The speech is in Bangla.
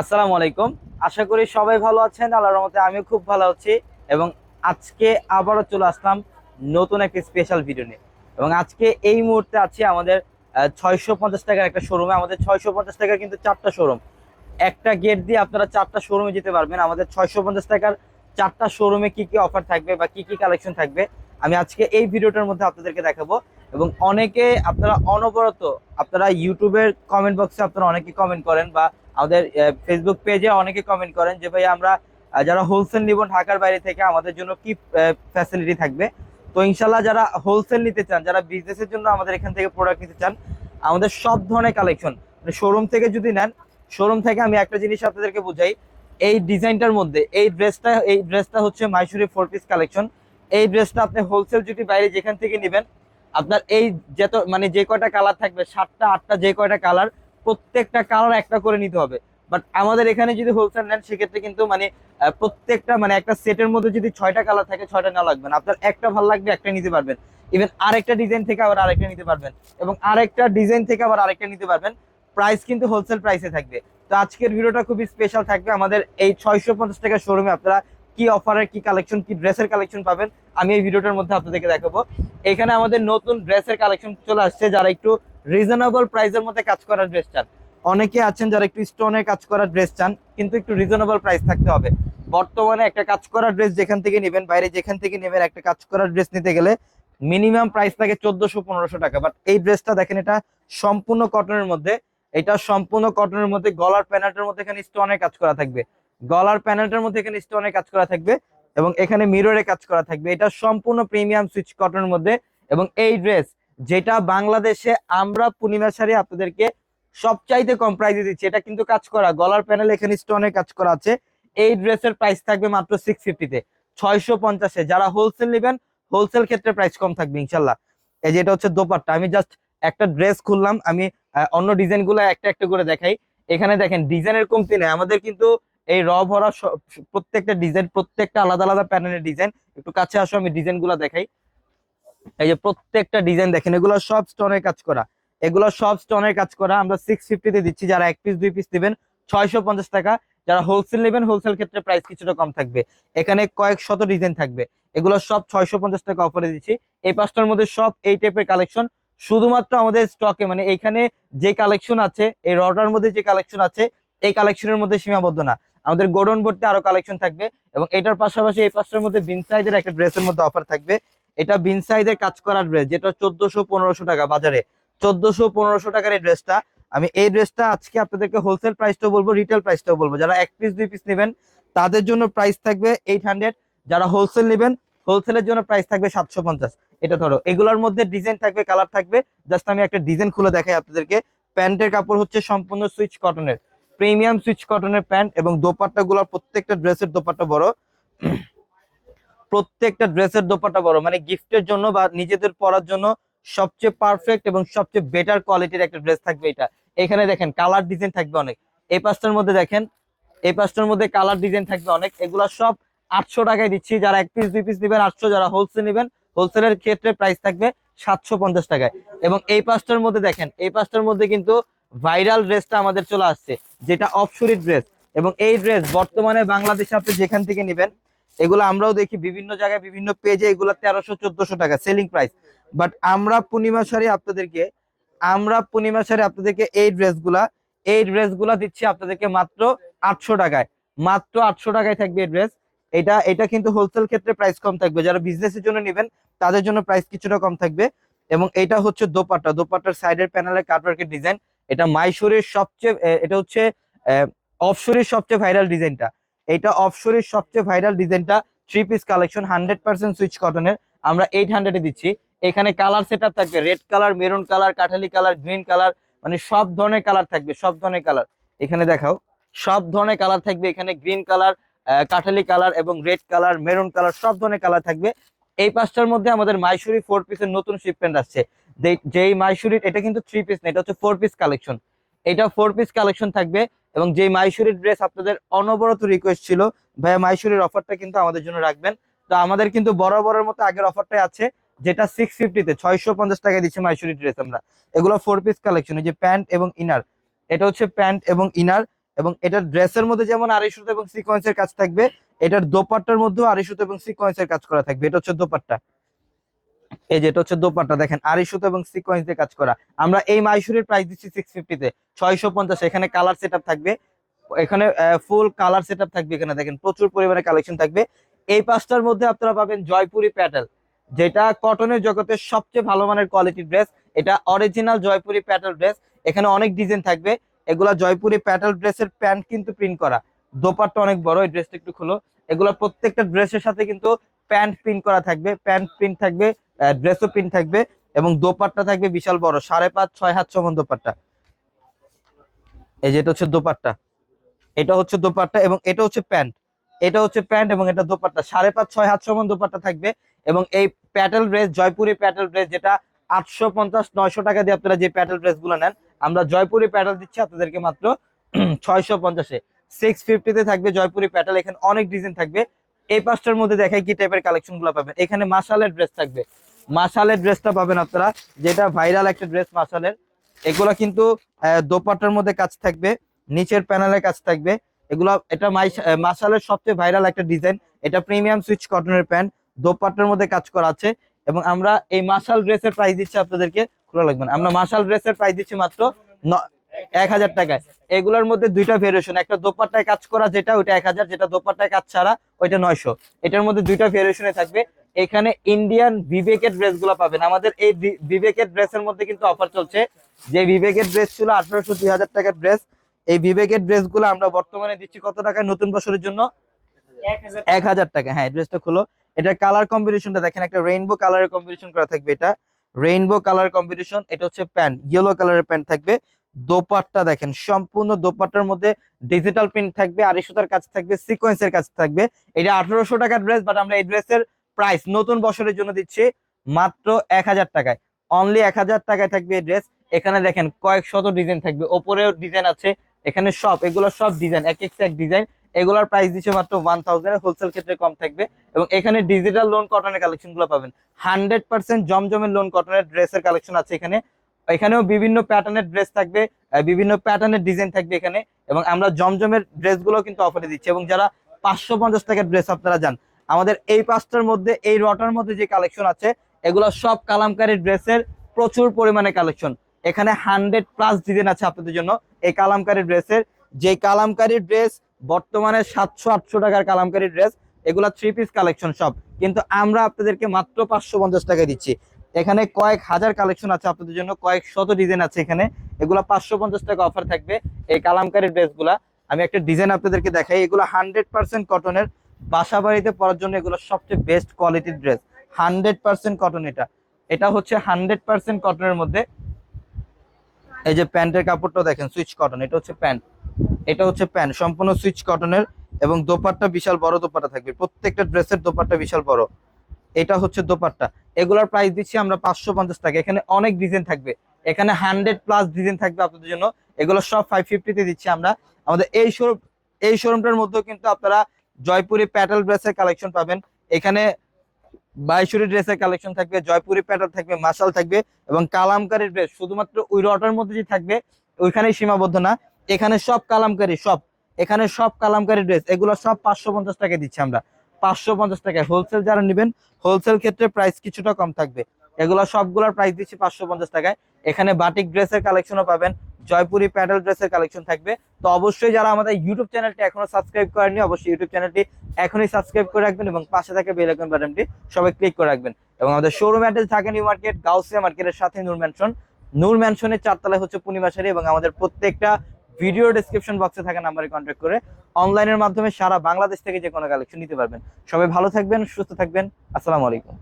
আসসালামু আলাইকুম। আশা করি সবাই ভালো আছেন, আল্লাহর রহমতে আমি খুব ভালো আছি এবং আজকে আবারও চলে আসলাম নতুন একটি স্পেশাল ভিডিও নিয়ে। এবং আজকে এই মুহূর্তে আছি আমাদের ছয়শো পঞ্চাশ টাকার একটা শোরুমে আমাদের ছয়শো পঞ্চাশ টাকার কিন্তু চারটা শোরুম একটা গেট দিয়ে আপনারা চারটা শোরুমে যেতে পারবেন। আমাদের ছয়শো পঞ্চাশ টাকার চারটা শোরুমে কি কি অফার থাকবে বা কি কি কালেকশন থাকবে, আমি আজকে এই ভিডিওটার মধ্যে আপনাদেরকে দেখাবো। এবং অনেকে আপনারা অনবরত আপনারা ইউটিউবের কমেন্ট বক্সে আপনারা অনেকে কমেন্ট করেন বা আমাদের ফেসবুক পেজে অনেকে কমেন্ট করেন যে, ভাই, আমরা যারা হোলসেল নিব ঢাকার বাইরে থেকে, আমাদের জন্য কি ফ্যাসিলিটি থাকবে? তো ইনশাল্লাহ যারা হোলসেল নিতে চান, যারা বিজনেসের জন্য আমাদের এখান থেকে প্রোডাক্ট নিতে চান, আমাদের সব ধরনের কালেকশন মানে শোরুম থেকে যদি নেন শোরুম থেকে আমি একটা জিনিস আপনাদেরকে বুঝাই, এই ডিজাইনটার মধ্যে, এই ড্রেসটা এই ড্রেসটা হচ্ছে মাইসুরি ফোর পিস কালেকশন এই ড্রেসটা আপনি হোলসেল যদি বাইরে যেখান থেকে নেবেন, আপনার এই যত মানে যে কয়টা কালার থাকবে, সাতটা, আটটা যে কয়টা কালার প্রত্যেকটা কালার একটা করে নিতে হবে। বাট আমাদের এখানে যদি হোলসেল নেন, সেক্ষেত্রে কিন্তু মানে প্রত্যেকটা মানে একটা সেটের মধ্যে যদি ছয়টা কালার থাকে, ছয়টা না লাগবে আপনার একটা ভালো লাগবে, একটা নিতে পারবেন। ইভেন আরেকটা ডিজাইন থেকে আবার আরেকটা নিতে পারবেন। এবং আরেকটা ডিজাইন থেকে আবার আরেকটা নিতে পারবেন। প্রাইস কিন্তু হোলসেল প্রাইসে থাকবে। তো আজকের ভিডিওটা খুবই স্পেশাল থাকবে। আমাদের এই ছয়শো পঞ্চাশ টাকার শোরুমে আপনারা কি অফারের কি কালেকশন কি ড্রেসের কালেকশন পাবেন, আমি এই ভিডিওটার মধ্যে আপনাদেরকে দেখাবো। এখানে আমাদের নতুন ড্রেসের কালেকশন চলে আসছে। যারা একটু রিজনেবল প্রাইসের মধ্যে কাজ করার ড্রেস চান। অনেকে আছেন যারা একটু স্টোনের কাজ করার ড্রেস চান, কিন্তু একটু রিজনেবল প্রাইস থাকতে হবে। বর্তমানে একটা কাজ করার ড্রেস যেখান থেকে নেবেন, বাইরে যেখান থেকে নেবেন, একটা কাজ করার ড্রেস নিতে গেলে মিনিমাম প্রাইস থাকে চোদ্দশো পনেরোশো টাকা। বাট এই ড্রেসটা দেখেন, এটা সম্পূর্ণ কটনের মধ্যে, এটা সম্পূর্ণ কটনের মধ্যে, গলার প্যানেলটার মধ্যে এখানে স্টোনের কাজ করা থাকবে। গলার প্যানেলটার মধ্যে এখানে স্টোনের কাজ করা থাকবে এবং এখানে মিররে কাজ করা থাকবে। এটা সম্পূর্ণ প্রিমিয়াম সুইচ কটনের মধ্যে এবং এই ড্রেস যেটা বাংলাদেশে আমরা পূর্ণিমা শাড়ি আপনাদেরকে সবচাইতে কম প্রাইসে দিচ্ছি। এটা কিন্তু কাজ করা, গলার প্যানেল এখানে স্টোনের কাজ করা আছে। এই ড্রেসের প্রাইস থাকবে মাত্র সিক্স ফিফটিতে ছয়শো পঞ্চাশে। যারা হোলসেল নেবেন হোলসেল ক্ষেত্রে প্রাইস কম থাকবে, ইনশাল্লাহ। এই যে এটা হচ্ছে দোপাট্টা। আমি জাস্ট একটা ড্রেস খুললাম, আমি অন্য ডিজাইনগুলো একটা একটা করে দেখাই। এখানে দেখেন, ডিজাইনের কমতি নেই। আমাদের কিন্তু এই র ভরা প্রত্যেকটা ডিজাইন, প্রত্যেকটা আলাদা আলাদা প্যানেলের ডিজাইন। একটু কাছে আসো, আমি ডিজাইনগুলো দেখাই। এই যে প্রত্যেকটা ডিজাইন দেখেন, এগুলো সব স্টোনের কাজ করা। এগুলো সব স্টোনের কাজ করা। আমরা সিক্স ফিফটিতে দিচ্ছি, যারা এক পিস দুই পিস দিবেন ছয়শো টাকা। যারা হোলসেল নেবেন হোলসেল ক্ষেত্রে প্রাইস কিছুটা কম থাকবে। এখানে কয়েক শত ডিজাইন থাকবে। এগুলো সব ছয়শো পঞ্চাশ টাকা অফারে দিচ্ছি। এই পাঁচটার মধ্যে সব এই টাইপের কালেকশন শুধুমাত্র আমাদের স্টকে মানে এখানে যে কালেকশন আছে, এই রটার মধ্যে যে কালেকশন আছে, এই কালেকশনের মধ্যে সীমাবদ্ধ না। আমাদের গোডন ভর্তি আরও কালেকশন থাকবে এবং এটার পাশাপাশি এই পাঁচটার মধ্যে বিন সাইজের একটা ড্রেসের মধ্যে অফার থাকবে। এটা বিন সাইজের কাজ করা ড্রেস যেটা চোদ্দশো পনেরোশো টাকা বাজারে। চোদ্দশো পনেরোশো টাকার এই ড্রেসটা আমি এই ড্রেসটা আজকে আপনাদেরকে হোলসেল প্রাইসটাও বলব রিটেল প্রাইসটাও বলব। যারা এক পিস দুই পিস নেবেন, তাদের জন্য প্রাইস থাকবে এইট হান্ড্রেড যারা হোলসেল নেবেন হোলসেলের জন্য প্রাইস থাকবে সাতশো পঞ্চাশ। এটা ধরো, এগুলোর মধ্যে ডিজাইন থাকবে কালার থাকবে। জাস্ট আমি একটা ডিজাইন খুলে দেখাই আপনাদেরকে। প্যান্টের কাপড় হচ্ছে সম্পূর্ণ সুইচ কটনের প্রিমিয়াম সুইচ কটনের প্যান্ট এবং দোপাট্টা গুলোর প্রত্যেকটা ড্রেসের দোপাট্টা বড়। প্রত্যেকটা ড্রেসের দোপাটা বড় মানে গিফটের জন্য বা নিজেদের পরার জন্য সবচেয়ে পারফেক্ট এবং সবচেয়ে বেটার কোয়ালিটির একটা ড্রেস থাকবে এটা। এখানে দেখেন কালার ডিজাইন থাকবে অনেক। এই পাঁচটার মধ্যে দেখেন, এই পাঁচটার মধ্যে কালার ডিজাইন থাকবে অনেক। এগুলো সব আটশো টাকায় দিচ্ছি। যারা এক পিস দুই পিস নেবেন, আটশো যারা হোলসেল নেবেন হোলসেলের ক্ষেত্রে প্রাইস থাকবে সাতশো পঞ্চাশ টাকায়। এবং এই পাঁচটার মধ্যে দেখেন, এই পাঁচটার মধ্যে কিন্তু ভাইরাল ড্রেসটা আমাদের চলে আসছে, যেটা অফসুরি ড্রেস এবং এই ড্রেস বর্তমানে বাংলাদেশে আপনি যেখান থেকে নেবেন এগুলো আমরাও দেখি বিভিন্ন জায়গায়, বিভিন্ন পেজে এগুলো তেরোশো, চোদ্দশো টাকা সেলিং প্রাইস বাট আমরা পূর্ণিমা শাড়ি আপনাদেরকে, আমরা পূর্ণিমা শাড়ি আপনাদেরকে এই ড্রেসগুলা এই ড্রেসগুলা দিচ্ছি আপনাদেরকে মাত্র আটশো টাকায়। মাত্র আটশো টাকায় থাকবে এই ড্রেস এটা এটা কিন্তু হোলসেল ক্ষেত্রে প্রাইস কম থাকবে। যারা বিজনেসের জন্য নেবেন, তাদের জন্য প্রাইস কিছুটা কম থাকবে। এবং এটা হচ্ছে দোপাট্টা। দোপাট্টার সাইডের প্যানেলের কাটওয়ার্কের ডিজাইন এটা মাইশোরের সবচেয়ে এটা হচ্ছে অফশোরের সবচেয়ে ভাইরাল ডিজাইনটা এটা অফশোরের সবচেয়ে ভাইরাল ডিজাইনটা three piece collection hundred percent Swiss কটনের আমরা এইট হান্ড্রেডে দিচ্ছি। এখানে কালার সেট থাকবে। রেড কালার মেরুন কালার কাঠালি কালার গ্রিন কালার মানে সব ধরনের কালার থাকবে, সব ধরনের কালার এখানে দেখাও, সব ধরনের কালার থাকবে এখানে গ্রিন কালার কাঠালি কালার এবং রেড কালার মেরুন কালার সব ধরনের কালার থাকবে। এই পাঁচটার মধ্যে আমাদের মাইসুরি ফোর পিসের নতুন শিপমেন্ট আসছে। যেই মাইসুরির এটা কিন্তু থ্রি পিস না, এটা হচ্ছে ফোর পিস কালেকশন এটা ফোর পিস কালেকশন থাকবে। এবং যে মাইসুরির ড্রেস আপনাদের অনবরত রিকোয়েস্ট ছিল, ভাইয়া মাইসুরির অফারটা কিন্তু আমাদের জন্য রাখবেন। তো আমাদের কিন্তু বরাবরের মতো আগের অফারটাই আছে, যেটা সিক্স ফিফটিতে ছয়শো পঞ্চাশ টাকায় দিচ্ছি মাইসুরি ড্রেস আমরা। এগুলো ফোর পিস কালেকশন এই যে প্যান্ট এবং ইনার এটা হচ্ছে প্যান্ট এবং ইনার এবং এটার ড্রেসের মধ্যে যেমন আড়াই সুতো এবং সিকোয়েন্সের কাজ থাকবে, এটার দোপাট্টার মধ্যেও আড়াই সুতো এবং সিকোয়েন্সের কাজ করা থাকবে। এটা হচ্ছে দোপাট্টা। এই যে এটা হচ্ছে দোপাট্টা, দেখেন আড়াই সুতো এবং সিকোয়েন্স দিয়ে কাজ করা। আমরা এই মাইসুরির প্রাইস দিচ্ছি সিক্স ফিফটিতে ছয়শো পঞ্চাশ, এখানে কালার সেট থাকবে। এখানে ফুল কালার সেট থাকবে এখানে, দেখেন, প্রচুর পরিমাণে কালেকশন থাকবে। এই পাঁচটার মধ্যে আপনারা পাবেন জয়পুরি প্যাটেল, যেটা কটনের জগতের সবচেয়ে ভালো মানের কোয়ালিটি ড্রেস এটা অরিজিনাল জয়পুরি প্যাটেল ড্রেস এখানে অনেক ডিজাইন থাকবে। এগুলা জয়পুরি প্যাটেল ড্রেসের প্যান্ট কিন্তু প্রিন্ট করা। দোপাট্টা অনেক বড়, এই ড্রেসটা একটু খুলো। এগুলো প্রত্যেকটা ড্রেসের সাথে কিন্তু প্যান্ট প্রিন্ট করা থাকবে, প্যান্ট প্রিন্ট থাকবে ড্রেসও প্রিন্ট থাকবে এবং দোপাট্টা থাকবে বিশাল বড়, সাড়ে পাঁচ, ছয় হাত সমান দোপাট্টা। এই যে এটা হচ্ছে দোপাট্টা। এটা হচ্ছে দোপাট্টা এবং এটা হচ্ছে প্যান্ট। এটা হচ্ছে প্যান্ট এবং এটা দোপাট্টা। সাড়ে পাঁচ, ছয় হাত সমান দোপাট্টা থাকবে এবং এই প্যাটেল ড্রেস, জয়পুরি প্যাটেল ড্রেস যেটা আটশো পঞ্চাশ, নয়শো টাকা দিয়ে আপনারা যে প্যাটেল ড্রেসগুলো নেন, আমরা জয়পুরি প্যাটেল দিচ্ছি আপনাদেরকে মাত্র ছয়শো পঞ্চাশে। সিক্স ফিফটিতে থাকবে জয়পুরি প্যাটেল এখানে অনেক ডিজাইন থাকবে। এই পাঁচটার মধ্যে দেখাই কি টাইপের কালেকশনগুলো পাবেন। এখানে মাসালের ড্রেস থাকবে। মাসালের ড্রেসটা পাবেন আপনারা যেটা ভাইরাল একটা ড্রেস মাসালের এগুলা কিন্তু আহ, দোপাট্টার মধ্যে কাজ থাকবে নিচের প্যানেলের কাজ থাকবে। এগুলা এটা মাসালের সবচেয়ে ভাইরাল একটা ডিজাইন এটা প্রিমিয়াম সুইচ কটনের প্যান্ট দোপাট্টার মধ্যে কাজ করা আছে। এবং আমরা এই মাসাল ড্রেসের প্রাইস দিচ্ছি আপনাদেরকে খোলা লাগবে আমরা মাসাল ড্রেসের প্রাইস দিচ্ছি মাত্র এক হাজার টাকায়। এগুলোর মধ্যে দুইটা ভেরিয়েশন একটা দোপাট্টায় কাজ করা যেটা, ওইটা এক হাজার, যেটা দোপাট্টায় কাজ ছাড়া ওইটা নয়শো। এটার মধ্যে দুইটা ভেরিয়েশনে থাকবে। এখানে ইন্ডিয়ান বিবেকের ড্রেসগুলো পাবেন। আমাদের এই বিবেকের ড্রেসের মধ্যে কিন্তু অফার চলছে। যে বিবেকের ড্রেস ছিল আঠারোশো দুই হাজার টাকার ড্রেস এই বিবেকের ড্রেসগুলো আমরা বর্তমানে দিচ্ছি কত টাকায় নতুন বছরের জন্য? এক হাজার টাকা। হ্যাঁ ড্রেসটা খুলো। এটা কালার কম্বিনেশনটা দেখেন, একটা রেইনবো কালারের কম্বিনেশন করা থাকবে এটা। রেইনবো কালার কম্বিনেশন এটা হচ্ছে প্যান্ট ইয়েলো কালারের প্যান্ট থাকবে। দোপাট্টা দেখেন, সম্পূর্ণ দোপাট্টার মধ্যে ডিজিটাল প্রিন্ট থাকবে আড়াই সুতার কাজ থাকবে সিকোয়েন্সের কাজ থাকবে। এটা আঠারোশো টাকার ড্রেস বাট আমরা এই ড্রেসের প্রাইস নতুন বছরের জন্য দিচ্ছি মাত্র এক হাজার টাকায়। অনলি এক হাজার টাকায় থাকবে এই ড্রেস এখানে দেখেন কয়েক শত ডিজাইন থাকবে। ওপরেও ডিজাইন আছে, এখানে সব, এগুলো সব ডিজাইন এক এক এক ডিজাইন এগুলোর প্রাইস দিচ্ছে মাত্র ওয়ান থাউজেন্ড হোলসেল ক্ষেত্রে কম থাকবে। এবং এখানে ডিজিটাল লোন কটনের কালেকশনগুলো পাবেন। হান্ড্রেড পার্সেন্ট জমজমের লোন কটনের ড্রেসের কালেকশন আছে এখানে। এখানেও বিভিন্ন প্যাটার্নের ড্রেস থাকবে বিভিন্ন প্যাটার্নের ডিজাইন থাকবে এখানে, এবং আমরা জমজমের ড্রেসগুলো কিন্তু অফারে দিচ্ছি। এবং যারা পাঁচশো পঞ্চাশ টাকার ড্রেস আপনারা যান, আমাদের এই পাঁচটার মধ্যে, এই রটার মধ্যে যে কালেকশন আছে, এগুলো সব কালামকারী ড্রেসের প্রচুর পরিমাণে কালেকশন এখানে হান্ড্রেড প্লাস ডিজাইন আছে আপনাদের জন্য এই কালামকারী ড্রেসের যে কালামকারী ড্রেস বর্তমানে সাতশো, আটশো টাকার কালামকারী ড্রেস এগুলা থ্রি পিস কালেকশন সব। কিন্তু আমরা আপনাদেরকে মাত্র পাঁচশো পঞ্চাশ টাকা দিচ্ছি। এখানে কয়েক হাজার কালেকশন আছে আপনাদের জন্য, কয়েক শত ডিজাইন আছে এখানে। এগুলা পাঁচশো পঞ্চাশ টাকা অফার থাকবে এই কালামকারী ড্রেসগুলা। আমি একটা ডিজাইন আপনাদেরকে দেখাই, এগুলো হান্ড্রেড পার্সেন্ট কটনের বাসা বাড়িতে পরার জন্য এগুলো সবচেয়ে বেস্ট কোয়ালিটির ড্রেস হান্ড্রেড পার্সেন্ট কটন এটা। এটা হচ্ছে হান্ড্রেড পার্সেন্ট কটনের মধ্যে। এই যে প্যান্টের কাপড়টা দেখেন, সুইচ কটন এটা হচ্ছে প্যান্ট। এটা হচ্ছে প্যান্ট, সম্পূর্ণ সুইচ কটনের এবং দোপাট্টা বিশাল বড় দোপাট্টা থাকবে। প্রত্যেকটা ড্রেসের দোপাট্টা বিশাল বড়। এটা হচ্ছে দোপাট্টা। এগুলোর প্রাইস দিচ্ছি আমরা পাঁচশো পঞ্চাশ টাকা। এখানে অনেক ডিজাইন থাকবে। এখানে হান্ড্রেড প্লাস ডিজাইন থাকবে আপনাদের জন্য। এগুলো সব ফাইভ ফিফটিতে দিচ্ছি আমরা। আমাদের এই শোরুম এই শোরুমটার মধ্যেও কিন্তু আপনারা জয়পুরি প্যাটেল ড্রেসের কালেকশন পাবেন। এখানে বাইশুরি ড্রেসের কালেকশন থাকবে, জয়পুরি প্যাটেল থাকবে, মাসাল থাকবে এবং কালামকারী ড্রেস শুধুমাত্র ওই রটার মধ্যে যে থাকবে, ওইখানেই সীমাবদ্ধ না। এখানে সব কালামকারী, সব। এখানে সব কালামকারী ড্রেস এগুলো সব পাঁচশো পঞ্চাশ টাকা দিচ্ছি আমরা। পাঁচশো পঞ্চাশ টাকায়। হোলসেল যারা নেবেন হোলসেল ক্ষেত্রে প্রাইস কিছুটা কম থাকবে। এগুলো সবগুলোর প্রাইস দিচ্ছি পাঁচশো পঞ্চাশ টাকায়। এখানে বাটিক ড্রেসের কালেকশনও পাবেন, জয়পুরি প্যাডেল ড্রেসের কালেকশন থাকবে। তো অবশ্যই যারা আমাদের ইউটিউব চ্যানেলটি এখনও সাবস্ক্রাইব করেননি, অবশ্যই ইউটিউব চ্যানেলটি এখনই সাবস্ক্রাইব করে রাখবেন এবং পাশে থাকে বেল আইকন বাটনটি সবাই ক্লিক করে রাখবেন। এবং আমাদের শোরুম অ্যাড্রেস থাকে নিউ মার্কেট, গাউসিয়া মার্কেটের সাথে নূর ম্যানশন নূর ম্যানশনের চারতলায় হচ্ছে পূর্ণিমাশারি এবং আমাদের প্রত্যেকটা ভিডিও ডিসক্রিপশন বক্সে থাকা নাম্বারে কন্ট্যাক্ট করে অনলাইনের মাধ্যমে সারা বাংলাদেশ থেকে যে কোনো কালেকশন নিতে পারবেন। সবাই ভালো থাকবেন, সুস্থ থাকবেন। আসসালামু আলাইকুম।